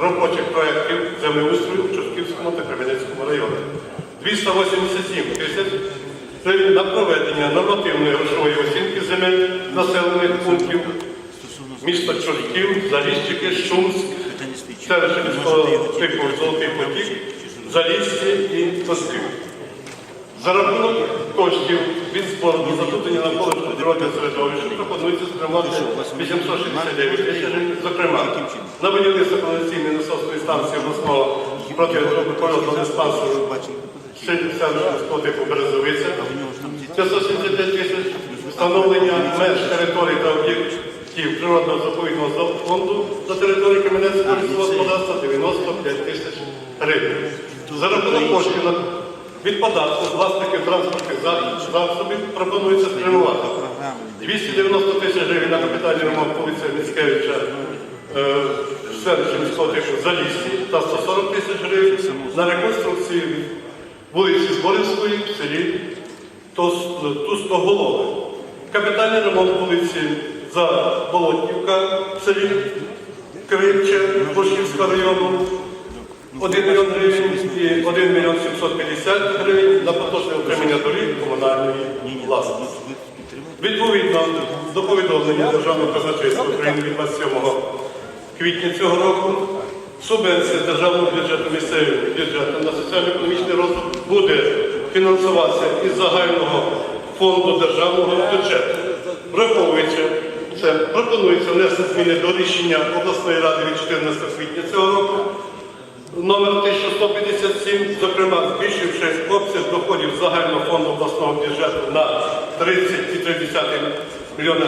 робочих проєктів землеустрою в Чортківському та Кременецькому районах. 287 тисяч на проведення нормативної грошової оцінки земель населених пунктів міста Чортків, Заліщики, Шумськ, селище міського типу Золотий Потік, Залісці і Костів. За рахунок коштів від навколишнього природного середовища пропонується спрямувати 869 тисяч гривень, зокрема, на будівництво кондиційної насосної станції обласного протипольотного диспансеру селищного типу Березовиця, 575 тисяч, встановлення меж територій та об'єктів природного заповідного фонду на території Кам'янецького господарства 95 тисяч гривень. За рахунок коштів від податку власників транспортних за- засобів пропонується спрямувати 290 тисяч гривень на капітальний ремонт вулиці Міцкевича е, селища міського типу Залісі та 140 тисяч гривень на реконструкцію вулиці Зборівської в селі Тустоголове. Капітальний ремонт вулиці Заболотнівка в селі Кривче Борщівського району 1 мільйон гривень і 1 мільйон 750 гривень на поточне отримання доріг комунальної власності. Відповідно до повідомлення Державного казначейства України від 27 квітня цього року. Субвенція державного бюджету місцевим бюджетом на соціально-економічний розвиток буде фінансуватися із загального фонду державного бюджету. Враховуючи це, пропонується внести зміни до рішення обласної ради від 14 квітня цього року. Номер 1157, зокрема, збільшивши обсяг доходів загального фонду обласного бюджету на 30,3 мільйона